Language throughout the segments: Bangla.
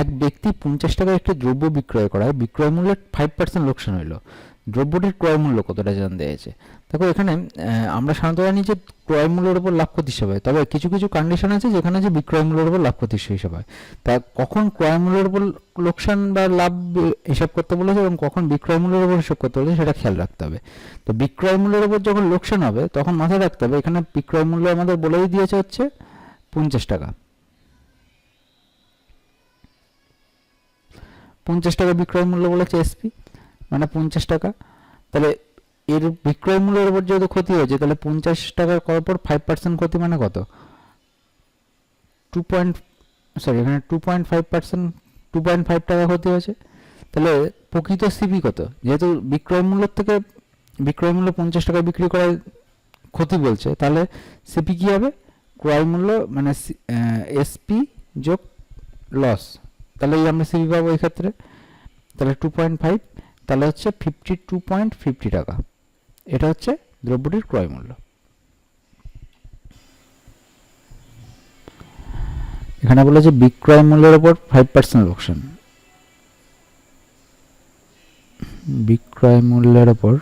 এক ব্যক্তি পঞ্চাশ টাকার একটি দ্রব্য বিক্রয় করায়, বিক্রয় মূল্যের ফাইভ পার্সেন্ট লোকসান হইল। দ্রব্যটির ক্রয় মূল্য কতটা জানতে হয়েছে দেখো, এখানে আমরা সাধারণত জানি যে ক্রয় মূল্যের উপর লাভ ক্ষতি হিসাবে তবে কিছু কিছু কন্ডিশন আছে যেখানে যে বিক্রয় মূল্যের উপর লাভ ক্ষতি হিসাবে হয়। তা কখন ক্রয় মূল্যের উপর লোকসান বা লাভ হিসাব করতে বলেছে এবং কখন বিক্রয় মূল্যের উপর হিসাব করতে বলেছে সেটা খেয়াল রাখতে হবে। তো বিক্রয় মূল্যের উপর যখন লোকসান হবে, তখন মাথায় রাখতে হবে, এখানে বিক্রয় মূল্য আমাদের বলেই দিয়েছে হচ্ছে পঞ্চাশ টাকা। পঞ্চাশ টাকা বিক্রয় মূল্য বলেছে এসপি মানে পঞ্চাশ টাকা। তাহলে এর বিক্রয় মূল্যের উপর যেহেতু ক্ষতি হয়েছে, তাহলে পঞ্চাশ টাকার করার পর ফাইভ পার্সেন্ট ক্ষতি মানে কত? টু পয়েন্ট সরি এখানে two point five percent two point five টাকা ক্ষতি হয়েছে। তাহলে প্রকৃত সিপি কত? যেহেতু বিক্রয় মূল্যের থেকে বিক্রয় মূল্য পঞ্চাশ টাকায় বিক্রি করার ক্ষতি বলছে, তাহলে সিপি কী হবে? ক্রয় মূল্য মানে এসপি যোগ লস তাহলে এই আমরা সিপি পাবো এই ক্ষেত্রে তাহলে টু পয়েন্ট ফাইভ তাহলে হচ্ছে ফিফটি টু পয়েন্ট ফিফটি টাকা। এটা হচ্ছে দ্রব্যটির ক্রয় মূল্য। এখানে বলেছে বিক্রয় মূল্যের উপর ফাইভ পার্সেন্ট লোকসান বিক্রয় মূল্যের উপর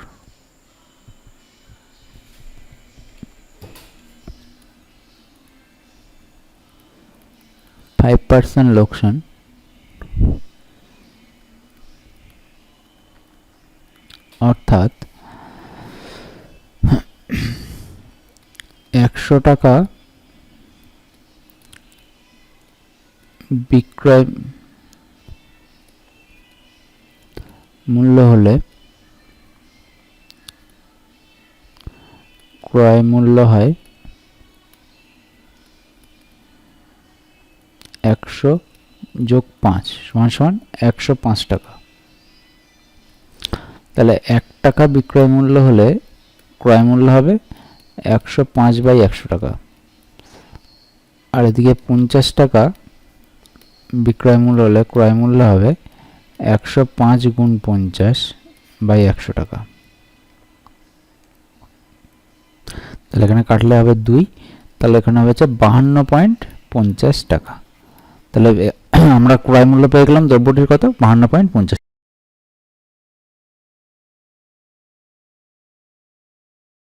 ফাইভ পার্সেন্ট লোকসান অর্থাৎ একশো টাকা বিক্রয় মূল্য হলে ক্রয় মূল্য হয় একশো যোগ পাঁচ, সমান সমান একশো পাঁচ টাকা। তাহলে এক টাকা বিক্রয় মূল্য হলে ক্রয় মূল্য হবে একশো পাঁচ বাই একশো টাকা। আর এদিকে পঞ্চাশ টাকা বিক্রয় মূল্য হলে ক্রয় মূল্য হবে একশো পাঁচ গুণ পঞ্চাশ বাই একশো টাকা। তাহলে এখানে কাটলে হবে দুই, তাহলে এখানে হবে হচ্ছে বাহান্ন পয়েন্ট পঞ্চাশ টাকা। তাহলে আমরা ক্রয় মূল্য পেয়ে গেলাম দ্রব্যটির কত বাহান্ন পয়েন্ট পঞ্চাশ